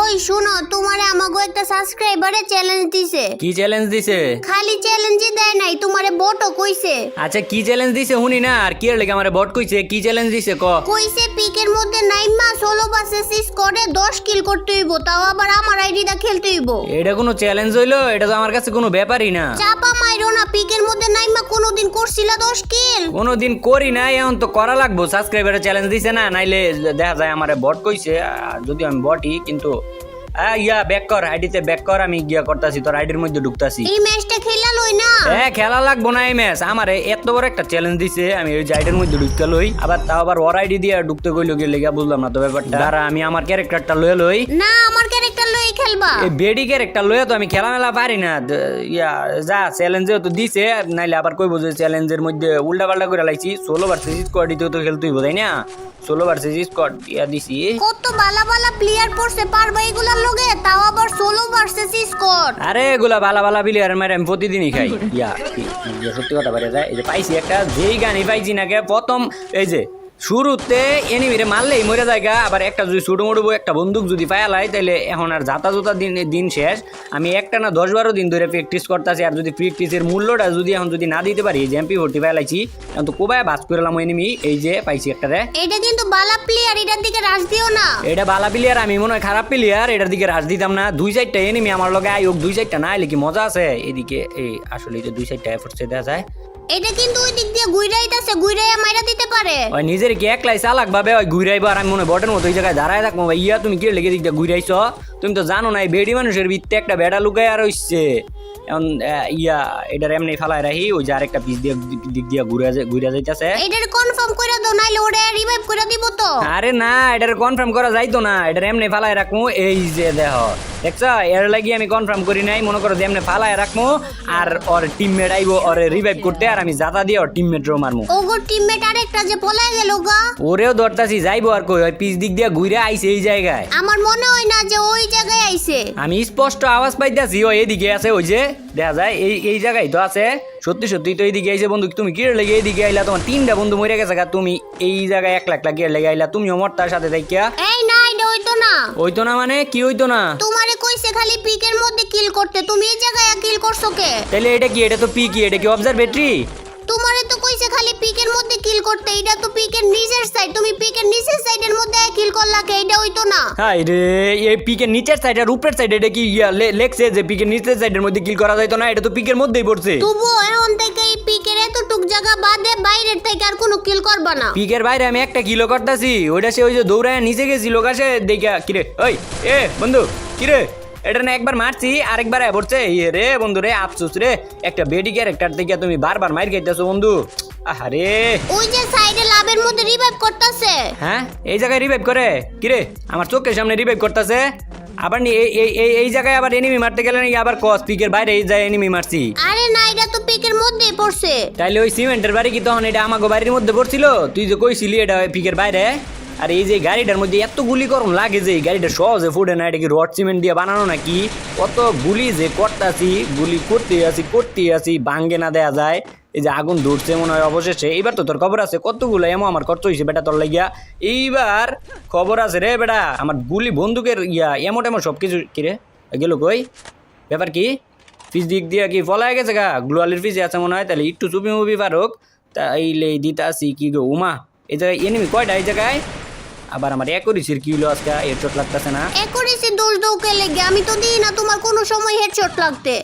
ওই শুনো তোমারে আমাকে একটা সাবস্ক্রাইবারে চ্যালেঞ্জ দিছে। কি চ্যালেঞ্জ দিছে? খালি চ্যালেঞ্জই দেয় নাই তোমারে বটও কইছে। আচ্ছা কি চ্যালেঞ্জ দিছে শুনি না আর কি এর লেগে আমার বট কইছে? কি চ্যালেঞ্জ দিছে ক? কইছে পিকের মধ্যে নাইমা ষোলো পাসে সিস করে দশ কিল করতে হইব তাও আবার আমার আইডিটা খেলতে হইব। এটা কোনো চ্যালেঞ্জ হইল? এটা তো আমার কাছে কোনো ব্যাপারই না। চাপা মাইরো না পিকের মধ্যে করছিলা দশ কিল? কোনোদিন করি না এখন তো করা লাগবো। সাবস্ক্রাইবারের চ্যালেঞ্জ দিছে না নাইলে দেখা যায় আমার বট কইছে যদিও আমি বটই কিন্তু ইয়া ব্যাক কর আইডিতে ব্যাক কর আমি গিয়া করতাছি তোর আইডির মধ্যে ঢুকতাছি। এই ম্যাচটা খেলা লই না? হ্যাঁ খেলা লাগবো না এই ম্যাচ আমার এত বড় একটা চ্যালেঞ্জ দিছে আমি ওই জাইডের মধ্যে ঢুকতে লই আবার তাও আবার ওর আইডি দিয়ে ঢুকতে কইলো গিয়া বুঝলাম না তো ব্যাপারটা। দাঁড়া আমি আমার ক্যারেক্টারটা লয়ে লই। না আমার ক্যারেক্টার খেলবা? এই বেডি ক্যারেক্টার লয়ে তো আমি খেলা মেলা পারি না। ইয়া যা চ্যালেঞ্জে তো দিছে নাইলে আবার কইবো যে চ্যালেঞ্জের মধ্যে উল্টা পাল্টা করে লাইছি। ষোলো ভার্সেস স্কোয়াড দিতেও তো খেলতেই বোধ না? ষোলো ভার্সেস স্কোয়াড ইয়া দিছি। কত বালা বালা প্লেয়ার পড়ছে পারবা এগুলার লগে? তাও আবার ষোলো ভার্সেস স্কোর আরে এগুলা ভালো ভালো বিলিয়ার মেরে আমি প্রতিদিনই খাই। ইয়া সত্যি কথা পারে এই যে পাইছি একটা যেই গানই পাইছি নাকি প্রথম এই যে শুরুতে এনিমিরে মারলেই মরে জায়গা আবার একটা যদি ছুটো মুড়বো একটা বন্দুক যদি পায়ালাই তাহলে এখন আর যাতা জোতা দিন দিন শেষ। আমি একটা না দশ বারো দিন ধরে প্র্যাকটিস করতেছি আর যদি প্র্যাকটিসের মূল্যটা যদি এখন যদি না দিতে পারি যে এমপি ভর্তি পাইলাইছি এখন তো কোবায় বাস করলাম এনিমি এই যে পাইছি একটা রে। এটা কিন্তু বালা প্লেয়ার এটার দিকে রাজ দিও না। এটা বালা প্লেয়ার আমি মনে হয় খারাপ প্লেয়ার এটার দিকে রাজ দিতাম না। দুই চারটা এনিমি আমার লগে হোক দুই চারটা না এলে কি মজা আছে? এদিকে এই আসলে এই যে দুই চারটা এফোর্ট দেওয়া যায়। এটা কিন্তু ওই দিক দিয়ে গুইরাইতাছে গুইরাইয়া মাইরা দিতে পারে। ওই নিজের কি একলাই চালাক ভাবে ওই গুইরাইবার আমি মনে বটের মতো ওই জায়গায় দাঁড়ায় থাকব। ভাই ইয়া তুমি কি লেগে দিক দিয়ে ঘুরাইছ? তুমি তো জানো না, এই বেডি মানুষের ভিত্তে একটা বেড়া লুকাই আর হইছে এখন ইয়া এটার এমনি ফালাই রাখি ওই যে আরেকটা পিস দিয়ে দিক দিয়ে ঘুরে ঘুরে যাইতেছে। এটার কনফার্ম করে দাও নাইলে ওরে রিভাইভ করে দিব তো। আরে না এটার কনফার্ম করা যাইতো না এটার এমনি ফালাই রাখব এই যে দেহ দেখছ? এর লাগি আমি কনফার্ম করি নাই মনে করো যে এমনি ফালাই রাখব আর ওর টিমমেট আইবো ওরে রিভাইভ করতে আর আমি জাতা দিয়ে ওর টিমমেট রো মারবো ওগো টিমমেট আরেকটা যে পলাই গেল গা। ওরেও ধরতাছি যাইবো আর কই ওই পিস দিক দিয়ে ঘুরে আইছে এই জায়গায়। আমার মনে হয় না যে ওই জায়গায় আইছে। আমি স্পষ্ট আওয়াজ পাইতেছি ও এদিকে আছে ওই যে। দেখা যায় এই এই জায়গায় তো আছে। সত্যি সত্যি তো এইদিকে আইছে বন্ধু তুমি কি লেগে এইদিকে আইলা তোমার তিনটা বন্ধু মরে গেছে গা, তুমি এই জায়গায় এক লাখ লাগিয়ে লেগে আইলা তুমিও মরতার সাথে দেখিয়া এই না এটা হইতো না। হইতো না মানে? কি হইতো না? তোমারে কইছে খালি পিকের মধ্যে কিল করতে তুমি এই জায়গায় কিল করছ কে? তাহলে এটা কি এটা তো পি কি এটা কি অবজারভেটরি তোমারে তো কইছে খালি পিকের মধ্যে কিল করতে এটা তো পিকের নিচের সাইড তুমি পিকের নিচের সাইডের মধ্যে কিল করলা কে? এটা হইতো না। হাই রে এই পিকের নিচের সাইড আর উপরের সাইড এটা কি ইয়া লেখছে যে পিকের নিচের সাইডের মধ্যে কিল করা যাইতো না? এটা তো পিকের মধ্যেই পড়ছে। তবু এখন থেকে এই পিকের এত টুক জায়গা বাদে বাইরের থেকে আর কোনো কিল করবা না। পিকের বাইরে আমি একটা কিলো করতেছি ওইটা সে ওই যে দৌড়ায় নিচে গেছিল আসে দেখা কিরে ওই এ বন্ধু কিরে? এটা না একবার মারছি আরেকবার পড়ছে। ইয়ে রে বন্ধু রে আফসোস রে। একটা বেডি ক্যারেক্টার থেকে তুমি বারবার মার খাইতেছো বন্ধু। আহারে। ওই যে সাইডে লাভের মধ্যে রিভাইভ করতেছে। হ্যাঁ? এই জায়গায় রিভাইভ করে? কিরে আমার চোখের সামনে রিভাইভ করতেছে? আবার নি- এই এই এই- জায়গায় আবার এনিমি মারতে গেলে নাকি আবার কস পিকের বাইরে এই যায় এনিমি মারছি। আরে না এটা তো পিকের মধ্যেই পড়ছে। তাইলে ওই সিমেন্টের বাড়ি কি তখন এটা আমাকে বাড়ির মধ্যে পড়ছিল? তুই যে কইছিলি এটা পিকের বাইরে? আর এই যে গাড়িটার মধ্যে এত গুলি করম লাগে যে গাড়িটা সহজে ফুটে না, এটা কি রড সিমেন্ট দিয়ে বানানো নাকি? কত গুলি যে করতাছি, গুলি করতে আছি করতে আছি, ভাঙ্গে না দেয়া যায়। এই যে আগুন ধরছে মনে হয় অবশেষে। এইবার তো তোর খবর আছে, কতগুলো এমন আমার খরচ হয়েছে বেটা তোর লাগিয়া। এইবার খবর আছে রে বেটা, আমার গুলি বন্দুকের ইয়া এমন এমন সব কিছু কিরে গেল কই? ব্যাপার কি? ফিস দিক দিয়ে কি ফলায় গেছে গা? গ্লোয়ালের ফিসে আছে মনে হয় তাহলে একটু চুপি মুপি পারুক। তাইলে দিতে আসি কি গো, উমা। এই জায়গায় এনিমি কয়টা? এই জায়গায় আবার আমার একরিসির কি হলো আজকে? হেডশট লাগতেছে না? একরিসি দোষ দৌকে লেগে আমি তো দিই না তোমার কোনো সময় হেডশট লাগতে।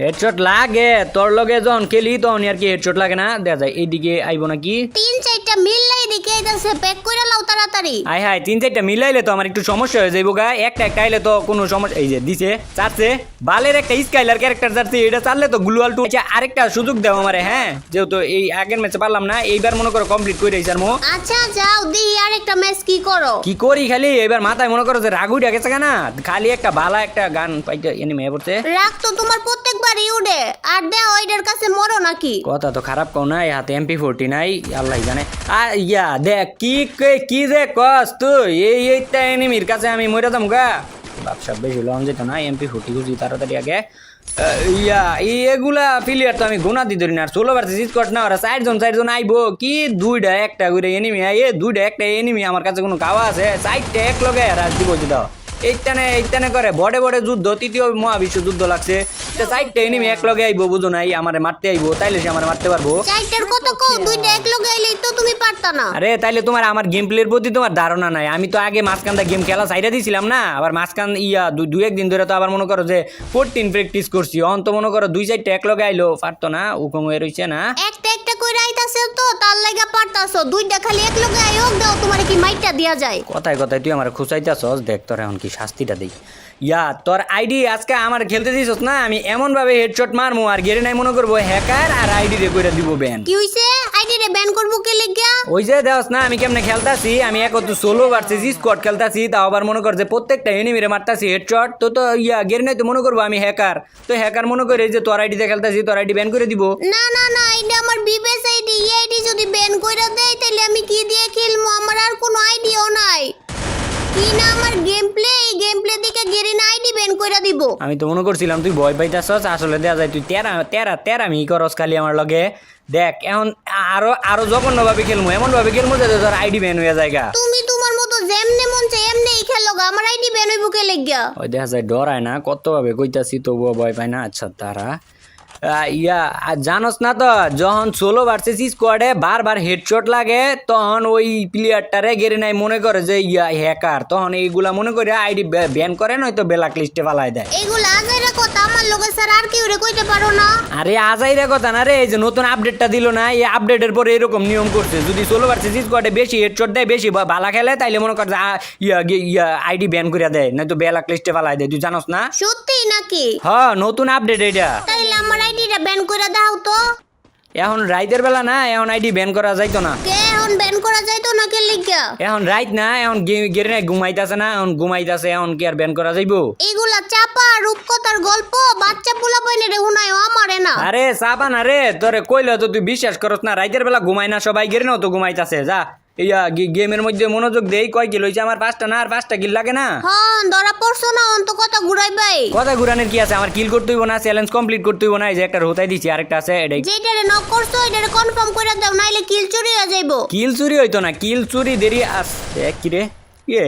হেডশট লাগে তোর লগে জন কেলি তখন আর কি হেডশট লাগে না। দেখা যায় এইদিকে আইবো নাকি? তিন চারটা মিললাই দেখে যাচ্ছে প্যাক লাও তাড়াতাড়ি? আয় হায় তিন চারটা মিলাইলে তো আমার একটু সমস্যা হয়ে যাইব গা। একটা একটা আইলে তো কোনো সমস্যা এই যে দিছে চাচ্ছে বালের একটা স্কাইলার ক্যারেক্টার চাচ্ছে এটা চাললে তো গ্লুয়াল টু আচ্ছা আরেকটা সুযোগ দাও আমারে হ্যাঁ? যেহেতু এই আগের ম্যাচে পারলাম না এইবার মনে করো কমপ্লিট করে আর মো আচ্ছা যাও দি আরেকটা ম্যাচ কি করো? কি করি খালি? এবার মাথায় মনে করো যে রাগুইটা গেছে না। খালি একটা বালা একটা গান পাইতে এনে মেয়ে পড়ছে। রাগ তো তোমার প্রত্যেকবারই উঠে। আর দেও ওইটার কাছে মরো নাকি? কথা তো খারাপ কও নাই হাতে এমপি ফোরটি নাই আল্লাহ জানে। আর ইয়া দেখ, কি কে- যে কস তুই? এই এইটা এনিমির কাছে আমি মরে দাম গা। ব্যবসা বেশি লং যেত না, এমপি ফুটি খুঁজি তাড়াতাড়ি আগে। ইয়া এগুলা প্লেয়ার তো আমি গুণা দি ধরি না, আর ষোলো বারতে স্কট না, ওরা চারজন চারজন আইবো। কি দুইটা, একটা করে এনিমি এ দুইটা, একটা এনিমি আমার কাছে কোনো কাওয়া আছে? চারটা এক লগে রাজ দিব দাও। এইটানে এইটানে করে বড়ে বড়ে যুদ্ধ তৃতীয় মহাবিশ্ব যুদ্ধ লাগছে। এটা চারটে এনিমি এক লগে আইবো বুঝো নাই আমারে মারতে আইবো তাইলে সে আমার মারতে পারব। চারটার কত কো দুইটা এক লোক এলেই তো তুমি পারতা না। আরে তাইলে তোমার আমার গেম প্লের প্রতি তোমার ধারণা নাই। আমি তো আগে মাঝখানটা গেম খেলা সাইডে দিছিলাম না আবার মাঝখান ইয়া দু দু একদিন ধরে তো আবার মনে করো যে ফোরটিন প্র্যাকটিস করছি। অন তো মনে করো দুই চারটে এক লগে আইলো পারতো না উকম হয়ে রইছে না। একটা একটা কই তো, তার লাগা পারতাছো। দুইটা খালি এক লোকে আয়োগ দাও তোমার কি মাইটটা দিয়া যায়। কথায় কথায় তুই আমার খুচাইতেছস, দেখ তোর এখন কি শাস্তিটা দিই। ইয়া তোর আইডি আজকে আমার খেলতে দিছস না? আমি এমন ভাবে হেডশট মারমু আর গেরে নাই মনে করব হ্যাকার আর আইডি রে কইরা দিব ব্যান কি হইছে? আইডি রে ব্যান করব কে লিগা ওই যে দেওস না আমি কেমনে খেলতাছি? আমি এক তো সোলো ভার্সেস স্কোয়াড খেলতাছি তাও আবার মনে কর যে প্রত্যেকটা এনিমিরে মারতাছি হেডশট তো তো ইয়া গেরে নাই তো মনে করব আমি হ্যাকার তো হ্যাকার মনে করে যে তোর আইডিতে খেলতাছি তোর আইডি ব্যান করে দিব। না না না এটা আমার বিবেস আইডি। এই আইডি যদি ব্যান কইরা দেয় তাহলে আমি কি দিয়ে খেলমু? আমার আর কোনো আইডিয়াও নাই। কি না আমার গেম প্লে এই গেম প্লে দিকে গেরিন আইডি ব্যান কইরা দিব। আমি তো মনে করছিলাম তুই ভয় পাইতাছস আসলে দেয়া যায় তুই তেরা তেরা তেরা মি করস খালি আমার লগে। দেখ এখন আরও আরও জঘন্য ভাবে খেলব এমন ভাবে খেলব যাতে তোর আইডি ব্যান হয়ে জায়গা তুমি তোমার মতো যেমনে মন চাই এমনেই খেলো গা আমার আইডি ব্যান হইব কে লিগা ওই দেখা যায় ডরায় না কত ভাবে কইতাছি তবুও ভয় পায় না। আচ্ছা তারা ইয়া, আর জানোস না তো, যখন সোলো ভার্সেস স্কোয়াডে বারবার হেডশট লাগে, তখন ওই প্লেয়ারটারে গেড়ে নাই মনে করে যে, ইয়া হ্যাকার তখন এইগুলা মনে করে আইডি ব্যান করে, নয়তো বেলাক লিস্টে পালাই দেয়। এগুলা লগে স্যার আর কেউ রে কইতে পারো না। আরে আজাইরা কথা না রে এই যে নতুন আপডেটটা দিল না এই আপডেটের পরে এরকম নিয়ম করছে। যদি ষোলো ভার্সেস স্কোয়াডে বেশি হেডশট দেয় বেশি বা- বালা খেলে তাইলে মনে কর যে, আ, ইয়া গে- ইয়া আইডি ব্যান করে দেয় নয়তো ব্ল্যাক লিস্টে ফালাই দেয়। তুই জানোস না? সত্যি নাকি? হ্যাঁ নতুন আপডেট এটা তাইলে আমার আইডিটা ব্যান কইরা দাও তো। এখন রাইতের বেলা না এখন আইডি ব্যান করা যাইতো না। কে? এখন ব্যান করা যাইতো না কে লিগা এখন রাইট না এখন গেরে ঘুমাইতাছে না এখন ঘুমাইতাছে এখন কি আর ব্যান করা যাইবো? এগুলা চাপা রূপকথার গল্প বাচ্চা পোলা বইনে রে হুনায় আমারে না। আরে চাপা না রে তোরে কইলে তো তুই বিশ্বাস করস না রাইতের বেলা ঘুমাই না সবাই গেরে নাও তো ঘুমাইতাছে যা। ইয়া গেমের মধ্যে মনোযোগ দেই কয় কি লইছে আমার পাঁচটা না আর পাঁচটা কিল লাগে না? হ্যাঁ ধরা পড়ছো না অন্ত কথা ঘুরাই ভাই। কথা ঘুরানোর কি আছে? আমার কিল করতে হইব না চ্যালেঞ্জ কমপ্লিট করতে হইব না এই যে একটা রোতাই দিছি আরেকটা আছে এটাই। যেটারে নক করছ এটারে কনফার্ম করে দাও নাইলে কিল চুরি হয়ে যাইবো। কিল চুরি হইতো না কিল চুরি দেরি আস কি রে? ইয়ে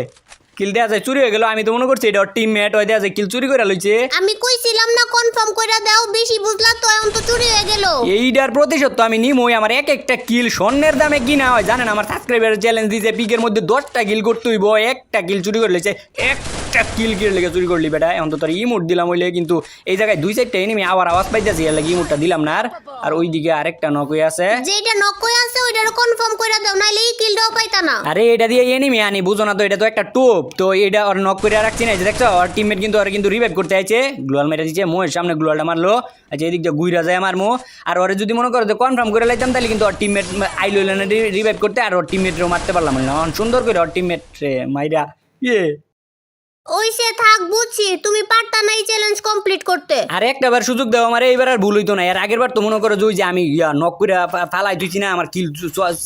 কিল দেওয়া যায় চুরি হয়ে গেল আমি তো মনে করছি এটা টিম হয়ে দেওয়া যায় কিল চুরি করে লইছে। আমি কইছিলাম না কনফার্ম কইরা দাও বেশি বুঝলা তো এখন তো চুরি হয়ে গেল। এইটার প্রতিশোধ তো আমি নিমই আমার এক একটা কিল স্বর্ণের দামে কিনা হয় জানেন আমার সাবস্ক্রাইবার চ্যালেঞ্জ দিয়েছে পিকের মধ্যে দশটা কিল করতে হইব একটা কিল চুরি করে লেছে একটা কিল কিল লেগে চুরি করলি বেটা এখন তো তোর ইমোট দিলাম হইলে কিন্তু এই জায়গায় দুই চারটা এনিমি আবার আওয়াজ পাইতেছি এর লাগে ইমোটটা দিলাম না আর। আর ওইদিকে আরেকটা নকই আছে। যেটা নক কই আছে ওইটারে কনফার্ম করে দাও, নাইলে এই কিলটাও পাইতা না। আরে, এটা দিয়ে এনিমি আনি, বুঝো না তো, এটা তো একটা টোপ। তো এটা ওর নক করে রাখছি না যে দেখছ ওর টিমমেট কিন্তু ওর কিন্তু রিভাইভ করতে আইছে। গ্লোয়াল মেরে দিচ্ছে মোয়ের সামনে গ্লোয়ালটা মারলো। আচ্ছা এদিক দিয়ে গুইরা যায় আমার মো আর ওরে যদি মনে করো যে কনফার্ম করে লাইতাম তাহলে কিন্তু ওর টিমমেট আইলো না রিভাইভ করতে আর ওর টিমমেটও মারতে পারলাম না। সুন্দর করে ওর টিমমেট মাইরা। ইয়ে। ওই সে থাক বুঝছি। তুমি পারতা না এই চ্যালেঞ্জ কমপ্লিট করতে। আর একটা বার সুযোগ দাও আমার এইবার আর ভুল হইতো না। এর আগের বার তো মনে করো যে ওই যে আমি ইয়া নক করে ফালাই দিচ্ছি না আমার কিল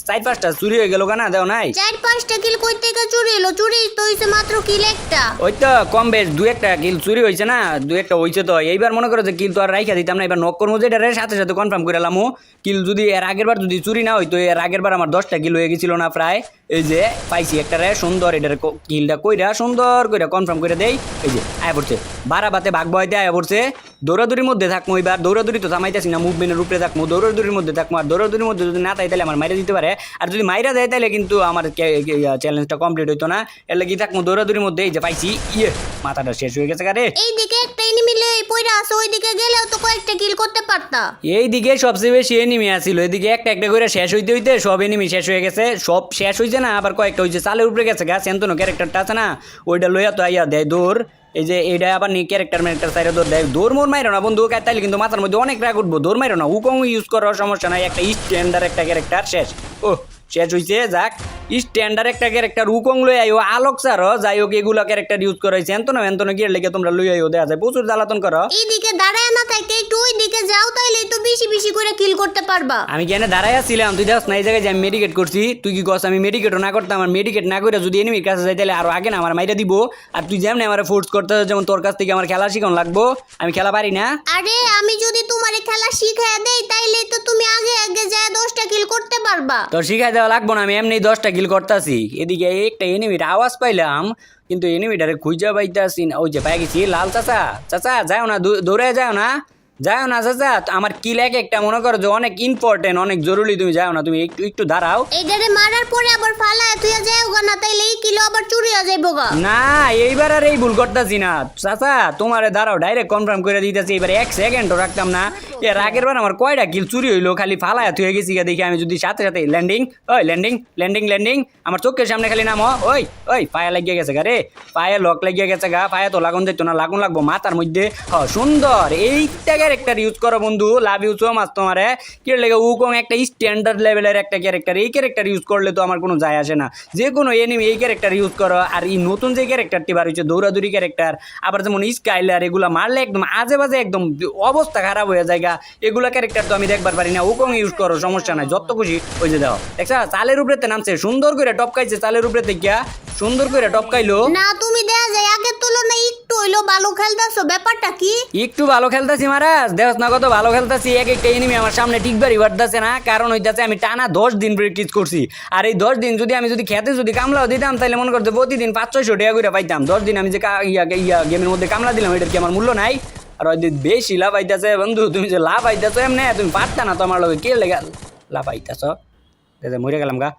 চার পাঁচটা চুরি হয়ে গেল কেনা দেও নাই? চার পাঁচটা কিল কই থেকে চুরি এলো চুরি তো হইছে মাত্র কিল একটা। ওই তো কম বেশ দু একটা কিল চুরি হয়েছে না দু একটা হয়েছে তো। এইবার মনে করো যে কিল তো আর রাইখা দিতাম না এবার নক করব যেটা রে সাথে সাথে কনফার্ম করে এলাম কিল যদি এর আগের বার যদি চুরি না হইতো এর আগের বার আমার দশটা কিল হয়ে গেছিল না প্রায়। এই যে পাইছি একটা রে সুন্দর এটার কিলটা কইরা সুন্দর কইরা কনফার্ম করে দেই। এই যে, আয় পড়ছে। বারা বাতে ভাগ বয়তে আয় পড়ছে। দৌড়াদৌড়ির মধ্যে থাকব এবার দৌড়াদৌড়ি তো থামাইতেছি না মুভমেন্টের উপরে থাকব দৌড়াদৌড়ির মধ্যে থাকব আর দৌড়াদৌড়ির মধ্যে যদি না তাই তাহলে আমার মাইরা দিতে পারে। আর যদি মাইরা দেয় তাহলে কিন্তু আমার চ্যালেঞ্জটা কমপ্লিট হইতো না। এর লাগি থাকব দৌড়াদৌড়ির মধ্যে। এই যে পাইছি। ইয়ে মাথাটা শেষ হয়ে গেছে কারে এইদিকে একটা এনিমি লই পইরা আছে, ওইদিকে গেলেও তো কয়েকটা কিল করতে পারতা। এইদিকে সবচেয়ে বেশি এনিমি আসছিল এদিকে একটা একটা করে শেষ হইতে হইতে সব এনিমি শেষ হয়ে গেছে। সব শেষ হয়েছে না, আবার কয়েকটা হয়েছে চালের উপরে গেছে গা সেন্তনো ক্যারেক্টারটা আছে না? ওইটা লইয়া তো আইয়া দেয় দৌড়। এই যে এইটা আবার নি ক্যারেক্টার ম্যারেক্টার সাইডে দৌড় দেয়। দৌড় মোর মাইরো না বন্ধু তাইলে কিন্তু মাথার মধ্যে অনেক রাগ উঠবো, দৌড় মাইরো না। উকং ইউজ করার সমস্যা নাই, একটা স্ট্যান্ডার একটা ক্যারেক্টার শেষ। ও শেষ হইছে, যাক। স্ট্যান্ডার একটা ক্যারেক্টার উকং লই আইও আলোক স্যার যাই হোক এগুলা ক্যারেক্টার ইউজ করাইছে। এন্তনো এন্তনো গিয়ে লেগে তোমরা লই আইও দেখা যায়। প্রচুর জ্বালাতন করো। এইদিকে দাঁড়ায় না থাকে একটু ওইদিকে যাও তাইলে তো বেশি বেশি করে কিল করতে পারবা। আমি কেন দাঁড়াই আসছিলাম তুই যাস না এই জায়গায় যে আমি মেডিকেট করছি তুই কি কস আমি মেডিকেটও না করতাম আমার মেডিকেট না করে যদি এনিমির কাছে যাই তাহলে আরও আগে না আমার মাইরা দিব। আর তুই যেমন আমার ফোর্স করতে যেমন তোর কাছ থেকে আমার খেলা শিখানো লাগবো আমি খেলা পারি না। আরে আমি যদি তোমারে খেলা শিখায় দেই তাইলে তো তুমি আগে আগে যায় দশটা কিল করতে পারবা। তোর শিখাই দেওয়া লাগবো না আমি এমনি দশটা কিল করতেছি। এদিকে একটা এনিমির আওয়াজ পাইলাম, কিন্তু এনিমিটারে খুঁজা পাইতাছি ওই যে পাই গেছি, লাল চাচা। চাচা যাও না দৌড়ে যাও না। যাও না চাচা আমার কি এক একটা মনে করো যে অনেক ইম্পর্টেন্ট অনেক জরুরি তুমি যাও না তুমি একটু একটু দাঁড়াও। এইটারে মারার পরে আবার ফালায় তুই যাই গা না তাইলে এই কিলো আবার চুরি হয়ে যাইব গা না এইবার আর এই ভুল করতেছি না। চাচা তোমারে দাঁড়াও ডাইরেক্ট কনফার্ম করে দিতেছি এবার এক সেকেন্ডও রাখতাম না। এর আগের বার আমার কয়টা কিল চুরি হইল খালি ফালায় থুয়ে গেছি গা দেখি আমি যদি সাথে সাথে ল্যান্ডিং ওই ল্যান্ডিং ল্যান্ডিং ল্যান্ডিং আমার চোখের সামনে খালি নাম ওই ওই পায়ে লাগিয়ে গেছে গা রে। পায়ে লক লাগিয়ে গেছে গা পায়ে তো লাগুন যেত না লাগুন লাগবো মাথার মধ্যে। হ সুন্দর এইটা ক্যারেক্টার ইউজ করো বন্ধু লাভ ইউজ মাস তোমারে। কি লেগে? উকং একটা স্ট্যান্ডার্ড লেভেলের একটা ক্যারেক্টার এই ক্যারেক্টার ইউজ করলে তো আমার কোনো যায় আসে না। যে কোনো এনিমি এই ক্যারেক্টার ইউজ করো আর এই নতুন যে ক্যারেক্টারটি বার হয়েছে দৌড়াদৌড়ি ক্যারেক্টার আবার যেমন স্কাইলার এগুলা মারলে একদম আজে বাজে একদম অবস্থা খারাপ হয়ে যায়। এগুলা ক্যারেক্টার তো আমি দেখবার পারি না উকং ইউজ করো সমস্যা নাই যত খুশি ওই যে দাও দেখছা? চালের উপরেতে নামছে সুন্দর করে টপকাইছে চালের উপরে গিয়া সুন্দর করে টপকাইলো। না তুমি দেখা যায় আগের তুলনায় একটু হইল ভালো খেলতেছো ব্যাপারটা কি? একটু ভালো খেলতেছি মারাজ দেখ না কত ভালো খেলতেছি, এক একটা এনিমি আমার সামনে টিকবারই বাড়তেছে না। কারণ হইতাছে আমি টানা দশ দিন প্র্যাকটিস করছি। আর এই দশ দিন যদি আমি যদি খেতে যদি কামলাও দিতাম তাহলে মনে করতে প্রতিদিন পাঁচ ছয়শো টাকা করে পাইতাম। দশ দিন আমি যে ইয়া ইয়া গেমের মধ্যে কামলা দিলাম, এটার কি আমার মূল্য নাই? আর ওই বেশি লাভ আইতাছে বন্ধু, তুমি যে লাভ আইতাছো এমনি, তুমি পারতা না তো আমার লগে। কে লেগে লাভ আইতাছ? মরে গেলাম গা।